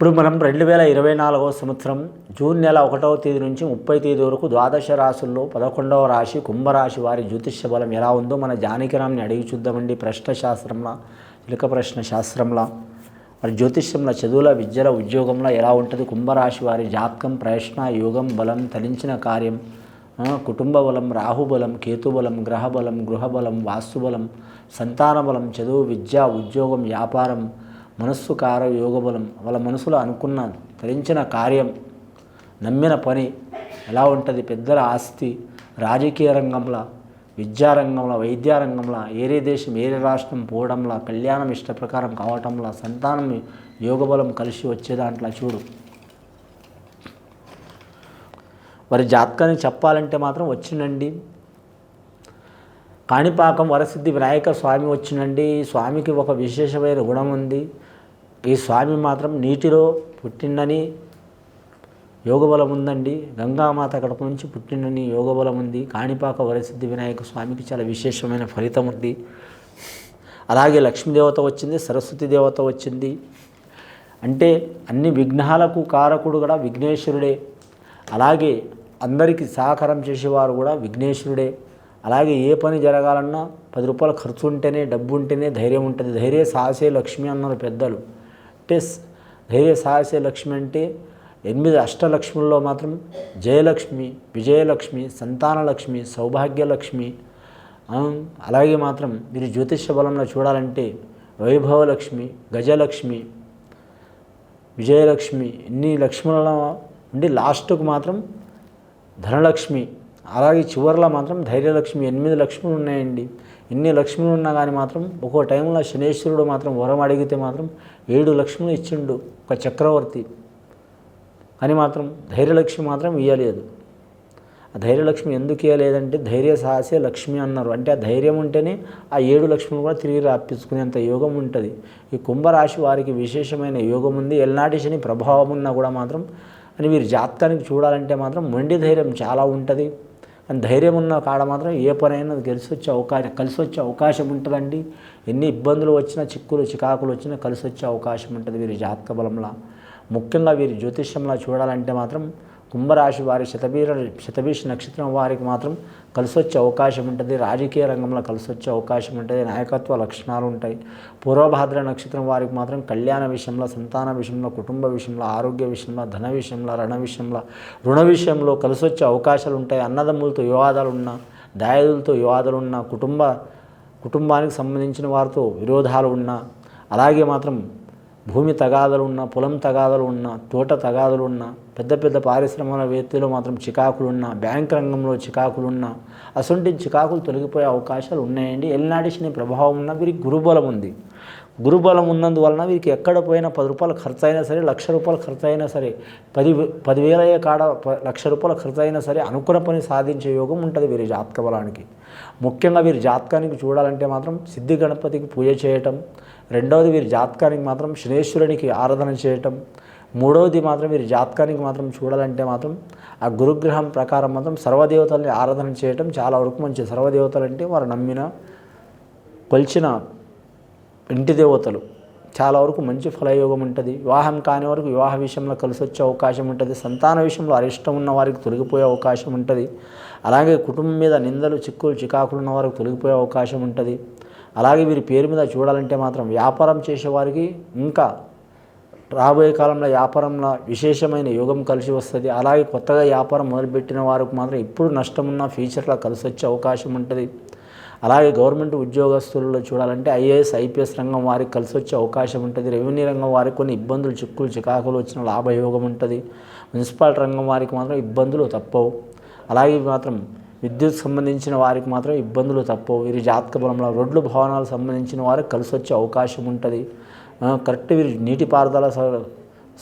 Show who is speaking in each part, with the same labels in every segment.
Speaker 1: ఇప్పుడు మనం రెండు వేల ఇరవై నాలుగవ సంవత్సరం జూన్ నెల ఒకటవ తేదీ నుంచి ముప్పై తేదీ వరకు ద్వాదశ రాశుల్లో పదకొండవ రాశి కుంభరాశి వారి జ్యోతిష్య బలం ఎలా ఉందో మన జానకిరామ్ని అడిగి చూద్దామండి. ప్రశ్న శాస్త్రంలో ఇలక ప్రశ్న శాస్త్రంలో మరి జ్యోతిష్యంలో చదువుల విద్యల ఉద్యోగంలో ఎలా ఉంటుంది? కుంభరాశి వారి జాతకం ప్రశ్న యోగం బలం తలించిన కార్యం కుటుంబ బలం రాహుబలం కేతుబలం గ్రహబలం గృహబలం వాస్తుబలం సంతాన బలం చదువు విద్య ఉద్యోగం వ్యాపారం మనస్సు కార యోగబలం వాళ్ళ మనసులో అనుకున్న తరించిన కార్యం నమ్మిన పని ఎలా ఉంటుంది పెద్దల ఆస్తి రాజకీయ రంగంలో విద్యారంగంలో వైద్యారంగంలో ఏరే దేశం ఏరే రాష్ట్రం పోవడంలో కళ్యాణం ఇష్ట ప్రకారం కావటంలో సంతానం యోగబలం కలిసి వచ్చే దాంట్లో చూడు. వారి జాతకాన్ని చెప్పాలంటే మాత్రం వచ్చినండి. కాణిపాకం వరసిద్ధి వినాయక స్వామి వచ్చినండి. స్వామికి ఒక విశేషమైన గుణం ఉంది. ఈ స్వామి మాత్రం నీటిలో పుట్టిండని యోగబలం ఉందండి గంగామాత కడప నుంచి పుట్టిండని యోగబలం ఉంది కాణిపాక వరసిద్ధి వినాయక స్వామికి చాలా విశేషమైన ఫలితం ఉంది అలాగే లక్ష్మీదేవత వచ్చింది సరస్వతి దేవత వచ్చింది. అంటే అన్ని విఘ్నాలకు కారకుడు కూడా విఘ్నేశ్వరుడే. అలాగే అందరికీ సహకారం చేసేవారు కూడా విఘ్నేశ్వరుడే. అలాగే ఏ పని జరగాలన్నా పది రూపాయలు ఖర్చు ఉంటేనే డబ్బు ఉంటేనే ధైర్యం ఉంటుంది ధైర్య సాహసే లక్ష్మి అన్నారు పెద్దలు. అంటే ధైర్య సాహసే లక్ష్మి అంటే ఎనిమిది అష్టలక్ష్ముల్లో మాత్రం జయలక్ష్మి విజయలక్ష్మి సంతానలక్ష్మి సౌభాగ్యలక్ష్మి అలాగే మాత్రం మీరు జ్యోతిష బలంలో చూడాలంటే వైభవలక్ష్మి గజలక్ష్మి విజయలక్ష్మి ఇన్ని లక్ష్ములలో ఉండి లాస్ట్కు మాత్రం ధనలక్ష్మి అలాగే చివరిలో మాత్రం ధైర్యలక్ష్మి ఎనిమిది లక్ష్ములు ఉన్నాయండి. ఎన్ని లక్ష్ములు ఉన్నా కానీ మాత్రం ఒక్కో టైంలో శనేశ్వరుడు మాత్రం వరం అడిగితే మాత్రం ఏడు లక్ష్ములు ఇచ్చిండు ఒక చక్రవర్తి. అని మాత్రం ధైర్యలక్ష్మి మాత్రం ఇవ్వలేదు ఆ ధైర్యలక్ష్మి ఎందుకు ఇవ్వలేదంటే ధైర్య సాహసే లక్ష్మి అన్నారు. అంటే ఆ ధైర్యం ఉంటేనే ఆ ఏడు లక్ష్ములు కూడా తిరిగి రాపించుకునేంత యోగం ఉంటుంది. ఈ కుంభరాశి వారికి విశేషమైన యోగం ఉంది. ఎల్నాటి శని ప్రభావం ఉన్నా కూడా మాత్రం అని వీరి జాతకానికి చూడాలంటే మాత్రం మొండి ధైర్యం చాలా ఉంటుంది. కానీ ధైర్యం ఉన్న కాడ మాత్రం ఏ పనైనా కలిసి వచ్చే అవకాశం కలిసి వచ్చే అవకాశం ఉంటుందండి. ఎన్ని ఇబ్బందులు వచ్చినా చిక్కులు చికాకులు వచ్చినా కలిసి వచ్చే అవకాశం ఉంటుంది వీరి జాతక బలంలో. ముఖ్యంగా వీరి జ్యోతిష్యంలో చూడాలంటే మాత్రం కుంభరాశి వారి శతబీర శతభీష నక్షత్రం వారికి మాత్రం కలిసి వచ్చే అవకాశం ఉంటుంది. రాజకీయ రంగంలో కలిసి వచ్చే అవకాశం ఉంటుంది. నాయకత్వ లక్షణాలు ఉంటాయి. పూర్వభాద్ర నక్షత్రం వారికి మాత్రం కళ్యాణ విషయంలో సంతాన విషయంలో కుటుంబ విషయంలో ఆరోగ్య విషయంలో ధన విషయంలో రణ విషయంలో రుణ విషయంలో కలిసి వచ్చే అవకాశాలు ఉంటాయి. అన్నదమ్ములతో వివాదాలు ఉన్నా దాయాదులతో వివాదాలు ఉన్నా కుటుంబ కుటుంబానికి సంబంధించిన వారితో విరోధాలు ఉన్నా అలాగే మాత్రం భూమి తగాదలు ఉన్న పొలం తగాదలు ఉన్న తోట తగాదలు ఉన్న పెద్ద పెద్ద పారిశ్రమల వ్యక్తిలో మాత్రం చికాకులున్న బ్యాంక్ రంగంలో చికాకులు ఉన్న అసొంటి చికాకులు తొలగిపోయే అవకాశాలు ఉన్నాయండి ఎల్నాడిషిని ప్రభావం ఉన్న వీరికి గురుబలం ఉంది. గురుబలం ఉన్నందువలన వీరికి ఎక్కడ పోయినా పది రూపాయలు ఖర్చు అయినా సరే లక్ష రూపాయలు ఖర్చు అయినా సరే పది పదివేల కాడ లక్ష రూపాయలు ఖర్చు అయినా సరే అనుకున్న పని సాధించే యోగం ఉంటుంది వీరి జాతక బలానికి. ముఖ్యంగా వీరి జాతకానికి చూడాలంటే మాత్రం సిద్ధి గణపతికి పూజ చేయటం రెండవది వీరి జాతకానికి మాత్రం శనేశ్వరునికి ఆరాధన చేయటం మూడవది మాత్రం వీరి జాతకానికి మాత్రం చూడాలంటే మాత్రం ఆ గురుగ్రహం ప్రకారం మాత్రం సర్వదేవతల్ని ఆరాధన చేయటం చాలా వరకు మంచి సర్వదేవతలు అంటే వారు నమ్మిన కొలిచిన ఇంటి దేవతలు. చాలా వరకు మంచి ఫలయోగం ఉంటుంది. వివాహం కాని వరకు వివాహ విషయంలో కలిసి వచ్చే అవకాశం ఉంటుంది. సంతాన విషయంలో అరిష్టం ఉన్న వారికి తొలగిపోయే అవకాశం ఉంటుంది. అలాగే కుటుంబం మీద నిందలు చిక్కులు చికాకులు ఉన్న వారికి తొలగిపోయే అవకాశం ఉంటుంది. అలాగే వీరి పేరు మీద చూడాలంటే మాత్రం వ్యాపారం చేసేవారికి ఇంకా రాబోయే కాలంలో వ్యాపారంలో విశేషమైన యోగం కలిసి వస్తుంది. అలాగే కొత్తగా వ్యాపారం మొదలుపెట్టిన వారికి మాత్రం ఇప్పుడు నష్టం ఉన్న ఫ్యూచర్లో కలిసి వచ్చే అవకాశం ఉంటుంది. అలాగే గవర్నమెంట్ ఉద్యోగస్తులలో చూడాలంటే ఐఏఎస్ ఐపీఎస్ రంగం వారికి కలిసి వచ్చే అవకాశం ఉంటుంది. రెవెన్యూ రంగం వారికి కొన్ని ఇబ్బందులు చిక్కులు చికాకులు వచ్చిన లాభయోగం ఉంటుంది. మున్సిపాలిటీ రంగం వారికి మాత్రం ఇబ్బందులు తప్పవు. అలాగే మాత్రం విద్యుత్ సంబంధించిన వారికి మాత్రం ఇబ్బందులు తప్పవు. వీరి జాతక బలంలో రోడ్లు భవనాలు సంబంధించిన వారికి కలిసి వచ్చే అవకాశం ఉంటుంది. కరెక్ట్ వీరి నీటిపారుదల స-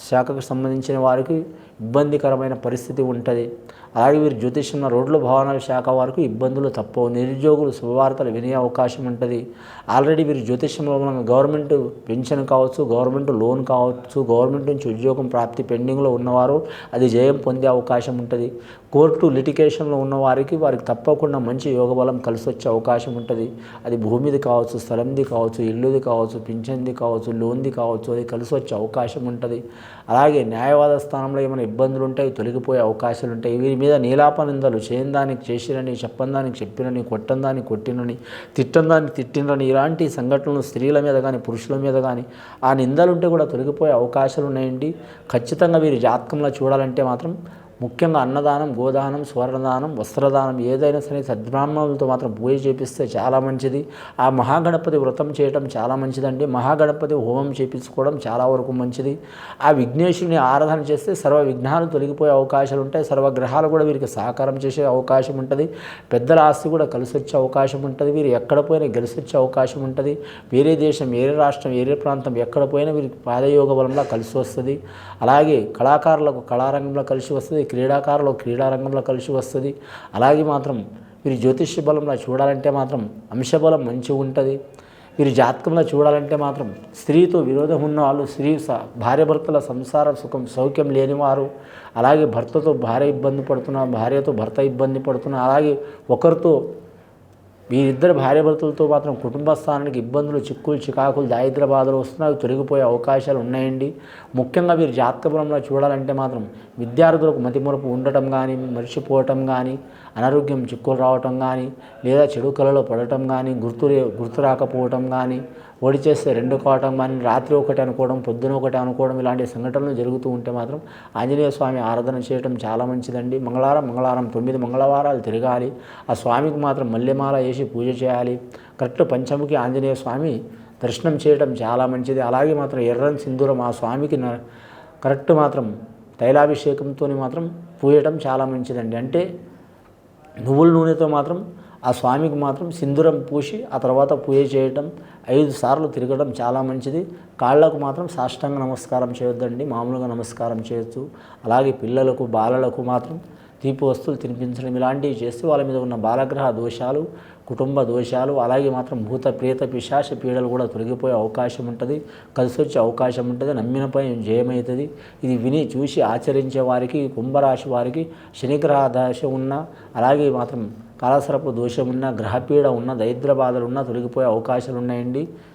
Speaker 1: శాఖకు సంబంధించిన వారికి ఇబ్బందికరమైన పరిస్థితి ఉంటుంది. అలాగే వీరు జ్యోతిష్యంలో రోడ్ల భవనాల శాఖ వారికి ఇబ్బందులు తప్పవు. నిరుద్యోగులు శుభవార్తలు వినే అవకాశం ఉంటుంది. ఆల్రెడీ వీరు జ్యోతిష్యంలో గవర్నమెంట్ పెన్షన్ కావచ్చు గవర్నమెంట్ లోన్ కావచ్చు గవర్నమెంట్ నుంచి ఉద్యోగం ప్రాప్తి పెండింగ్లో ఉన్నవారు అది జయం పొందే అవకాశం ఉంటుంది. కోర్టు లిటికేషన్లో ఉన్న వారికి వారికి తప్పకుండా మంచి యోగబలం కలిసి వచ్చే అవకాశం ఉంటుంది. అది భూమిది కావచ్చు స్థలంది కావచ్చు ఇల్లుది కావచ్చు పింఛన్ది కావచ్చు లోన్ది కావచ్చు అది కలిసి వచ్చే అవకాశం ఉంటుంది. అలాగే న్యాయవాద స్థానంలో ఏమైనా ఇబ్బందులు ఉంటాయి తొలగిపోయే అవకాశాలు ఉంటాయి వీరి మీద నీలాప నిందలు చేయని దానికి చేసినని చెప్పినని కొట్టందానికి కొట్టినని తిట్టందానికి తిట్టినని ఇలాంటి సంఘటనలు స్త్రీల మీద కానీ పురుషుల మీద కానీ ఆ నిందలు ఉంటే కూడా తొలగిపోయే అవకాశాలు ఉన్నాయండి ఖచ్చితంగా వీరి జాతకంలో చూడాలంటే మాత్రం ముఖ్యంగా అన్నదానం గోదానం స్వర్ణదానం వస్త్రదానం ఏదైనా సరే సద్బ్రాహ్మణులతో మాత్రం పూజ చేపిస్తే చాలా మంచిది. ఆ మహాగణపతి వ్రతం చేయటం చాలా మంచిదండి. మహాగణపతి హోమం చేపించుకోవడం చాలా వరకు మంచిది. ఆ విఘ్నేశ్వరుని ఆరాధన చేస్తే సర్వ విఘ్నాలు తొలగిపోయే అవకాశాలు ఉంటాయి. సర్వగ్రహాలు కూడా వీరికి సహకారం చేసే అవకాశం ఉంటుంది. పెద్దల ఆస్తి కూడా కలిసి వచ్చే అవకాశం ఉంటుంది. వీరు ఎక్కడ పోయినా గెలిసి వచ్చే అవకాశం ఉంటుంది. వేరే దేశం వేరే రాష్ట్రం వేరే ప్రాంతం ఎక్కడ పోయినా వీరికి పాదయోగ బలంలో కలిసి వస్తుంది. అలాగే కళాకారులకు కళారంగంలో కలిసి వస్తుంది. క్రీడాకారులు క్రీడారంగంలో కలిసి వస్తుంది. అలాగే మాత్రం వీరి జ్యోతిష్య బలంలో చూడాలంటే మాత్రం అంశబలం మంచిగా ఉంటుంది. వీరి జాతకంలో చూడాలంటే మాత్రం స్త్రీతో విరోధం ఉన్న వాళ్ళు స్త్రీ స- సంసార సుఖం సౌఖ్యం లేనివారు అలాగే భర్తతో భార్య ఇబ్బంది పడుతున్న భార్యతో భర్త ఇబ్బంది పడుతున్న అలాగే ఒకరితో వీరిద్దరు భార్యాభర్తలతో మాత్రం కుటుంబ స్థానానికి ఇబ్బందులు చిక్కులు చికాకులు దారిద్ర బాధలు వస్తున్నాయి తొలగిపోయే అవకాశాలు ఉన్నాయండి. ముఖ్యంగా వీరు జాతక చూడాలంటే మాత్రం విద్యార్థులకు మతిమరుపు ఉండటం కానీ మర్చిపోవటం కానీ అనారోగ్యం చిక్కులు రావటం కానీ లేదా చెడు కళలో పడటం కానీ గుర్తు గుర్తు రాకపోవటం కానీ ఓడి చేస్తే రెండు కావటం కానీ రాత్రి ఒకటి అనుకోవడం పొద్దున ఒకటి అనుకోవడం ఇలాంటి సంఘటనలు జరుగుతూ ఉంటే మాత్రం ఆంజనేయ స్వామి ఆరాధన చేయడం చాలా మంచిదండి. మంగళవారం మంగళవారం తొమ్మిది మంగళవారాలు తిరగాలి. ఆ స్వామికి మాత్రం మల్లెమాల వేసి పూజ చేయాలి. కరెక్ట్ పంచముఖి ఆంజనేయ స్వామి దర్శనం చేయడం చాలా మంచిది. అలాగే మాత్రం ఎర్రని సింధూరం ఆ స్వామికి న- కరెక్ట్ మాత్రం తైలాభిషేకంతో మాత్రం పూయటం చాలా మంచిదండి. అంటే నువ్వుల నూనెతో మాత్రం ఆ స్వామికి మాత్రం సింధూరం పూసి ఆ తర్వాత పూజ చేయటం ఐదు సార్లు తిరగడం చాలా మంచిది. కాళ్ళకు మాత్రం సాష్టాంగ నమస్కారం చేయొద్దండి మామూలుగా నమస్కారం చేయొచ్చు. అలాగే పిల్లలకు బాలలకు మాత్రం తీపి వస్తువులు తినిపించడం ఇలాంటివి చేస్తే వాళ్ళ మీద ఉన్న బాలగ్రహ దోషాలు కుటుంబ దోషాలు అలాగే మాత్రం భూత ప్రేత పిశాచ పీడలు కూడా తొలగిపోయే అవకాశం ఉంటుంది. కలిసి వచ్చే అవకాశం ఉంటుంది. నమ్మినపై జయమవుతుంది ఇది విని చూసి ఆచరించే వారికి కుంభరాశి వారికి శనిగ్రహ దశ ఉన్న అలాగే మాత్రం కాలసరపు దోషమున్న గ్రహపీడ ఉన్న దరిద్ర బాధలు ఉన్న తొలగిపోయే అవకాశాలు ఉన్నాయండి